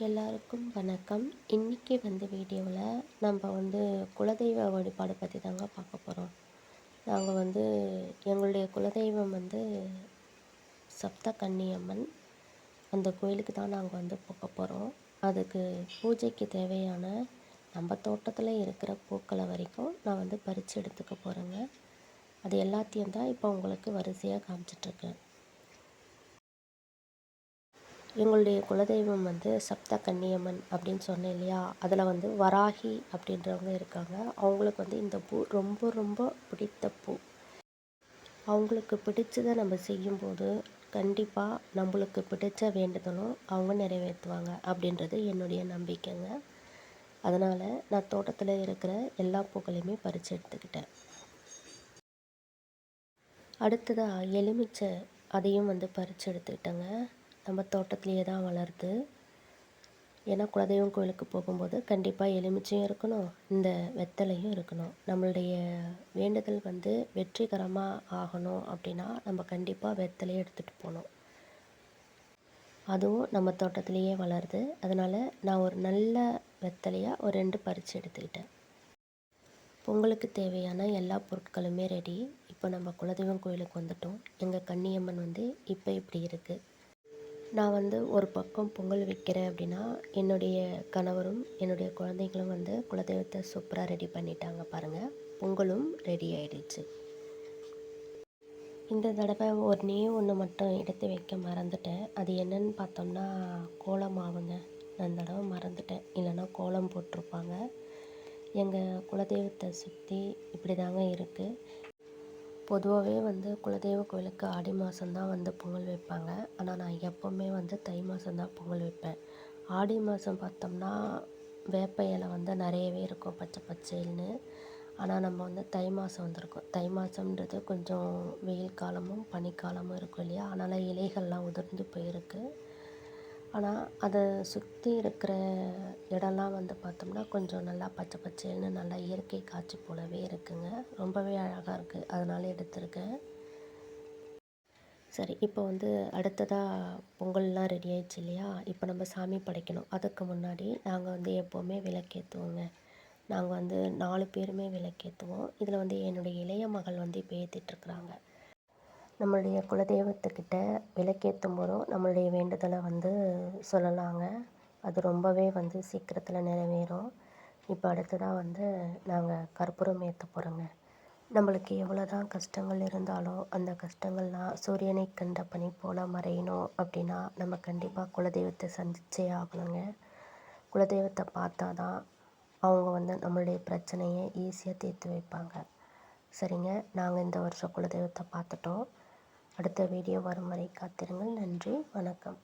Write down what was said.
எல்லாருக்கும் வணக்கம். இன்றைக்கி வந்து வீடியோவில் நம்ம வந்து குலதெய்வ வழிபாடு பற்றி தாங்க பார்க்க போகிறோம் நாங்கள் வந்து எங்களுடைய குலதெய்வம் வந்து சப்த கன்னியம்மன் அந்த கோயிலுக்கு தான் நாங்கள் வந்து போக போகிறோம் அதுக்கு பூஜைக்கு தேவையான நம்ம தோட்டத்தில் இருக்கிற பூக்களை வரைக்கும் நான் வந்து பறித்து எடுத்துக்க போகிறேங்க அது எல்லாத்தையும் தான் இப்போ உங்களுக்கு வரிசையாக காமிச்சிட்ருக்கேன் எங்களுடைய குலதெய்வம் வந்து சப்த கன்னியம்மன் அப்படின்னு சொன்னேன் இல்லையா? அதில் வந்து வராகி அப்படின்றவங்க இருக்காங்க. அவங்களுக்கு வந்து இந்த பூ ரொம்ப ரொம்ப பிடித்த பூ. அவங்களுக்கு பிடிச்சதை நம்ம செய்யும்போது கண்டிப்பாக நம்மளுக்கு பிடிச்ச வேண்டுதலும் அவங்க நிறைவேற்றுவாங்க அப்படின்றது என்னுடைய நம்பிக்கைங்க. அதனால் நான் தோட்டத்தில் இருக்கிற எல்லா பூக்களையுமே பறித்து எடுத்துக்கிட்டேன். அடுத்ததாக எலுமிச்சை அதையும் வந்து பறித்து எடுத்துக்கிட்டேங்க. நம்ம தோட்டத்துலேயே தான் வளருது. ஏன்னா குலதெய்வம் கோயிலுக்கு போகும்போது கண்டிப்பாக எலுமிச்சையும் இருக்கணும் இந்த வெத்தலையும் இருக்கணும். நம்மளுடைய வேண்டுதல் வந்து வெற்றிகரமாக ஆகணும் அப்படின்னா நம்ம கண்டிப்பாக வெத்தலையை எடுத்துகிட்டு போகணும். அதுவும் நம்ம தோட்டத்துலேயே வளருது. அதனால் நான் ஒரு நல்ல வெத்தலையாக ஒரு ரெண்டு பறித்து எடுத்துக்கிட்டேன். பொங்கலுக்கு தேவையான எல்லா பொருட்களுமே ரெடி இப்போ நம்ம குலதெய்வம் கோயிலுக்கு வந்துட்டோம். எங்கள் கன்னியம்மன் வந்து இப்போ இப்படி இருக்குது நான் வந்து ஒரு பக்கம் பொங்கல் வைக்கிறேன் அப்படின்னா என்னுடைய கணவரும் என்னுடைய குழந்தைங்களும் வந்து குலதெய்வத்தை சூப்பராக ரெடி பண்ணிட்டாங்க பாருங்கள் பொங்கலும் ரெடி ஆயிடுச்சு. இந்த தடவை ஒன்றே ஒன்று மட்டும் எடுத்து வைக்க மறந்துட்டேன். அது என்னன்னு பார்த்தோம்னா கோலம் மாவுங்க நான் தடவை மறந்துட்டேன். இல்லைன்னா கோலம் போட்டிருப்பாங்க. எங்கள் குலதெய்வத்தை சுற்றி இப்படி தாங்க இருக்குது பொதுவாகவே வந்து குலதெய்வ கோயிலுக்கு ஆடி மாதம்தான் வந்து பொங்கல் வைப்பாங்க. ஆனால் நான் எப்போவுமே வந்து தை மாதம்தான் பொங்கல் வைப்பேன். ஆடி மாதம் பார்த்தோம்னா வேப்ப இலை வந்து நிறையவே இருக்கும் பச்சை பச்சைன்னு. ஆனால் நம்ம வந்து தை மாதம் வந்திருக்கோம். தை மாதம்ன்றது கொஞ்சம் வெயில் காலமும் பனிக்காலமும் இருக்கும் இல்லையா? அதனால் இலைகள்லாம் உதிர்ந்து போயிருக்கு. ஆனால் அதை சுற்றி இருக்கிற இடம்லாம் வந்து பார்த்தோம்னா கொஞ்சம் நல்லா பச்சை பச்சேல்னு நல்லா இயற்கை காட்சி போலவே இருக்குங்க. ரொம்பவே அழகாக இருக்குது அதனால் எடுத்திருக்கேன். சரி இப்போ வந்து அடுத்ததாக பொங்கல்லாம் ரெடி ஆயிடுச்சு இல்லையா? இப்போ நம்ம சாமி படைக்கணும். அதுக்கு முன்னாடி நாங்கள் வந்து எப்போவுமே விளக்கேற்றுவோங்க நாங்கள் வந்து நாலு பேருமே விளக்கேற்றுவோம் இதில் வந்து என்னுடைய இளைய மகள் வந்து இப்போ ஏற்றிட்டுருக்குறாங்க நம்மளுடைய குலதெய்வத்துக்கிட்ட விளக்கேற்றும் போதும் நம்மளுடைய வேண்டுதலை வந்து சொல்லலாங்க. அது ரொம்பவே வந்து சீக்கிரத்தில் நிறைவேறும். இப்போ அடுத்ததாக வந்து நாங்கள் கற்பூரம் ஏற்ற போகிறோங்க நம்மளுக்கு எவ்வளோ தான் கஷ்டங்கள் இருந்தாலும் அந்த கஷ்டங்கள்லாம் சூரியனை கண்ட பனி போல் மறையணும் அப்படின்னா நம்ம கண்டிப்பாக குலதெய்வத்தை சந்திச்சே ஆகணுங்க. குலதெய்வத்தை பார்த்தா தான் அவங்க வந்து நம்மளுடைய பிரச்சனையை ஈஸியாக தீர்த்து வைப்பாங்க. சரிங்க? நாங்கள் இந்த வருஷம் குலதெய்வத்தை பார்த்துட்டோம். அடுத்த வீடியோ வரும் வரை காத்திருங்கள். நன்றி. வணக்கம்.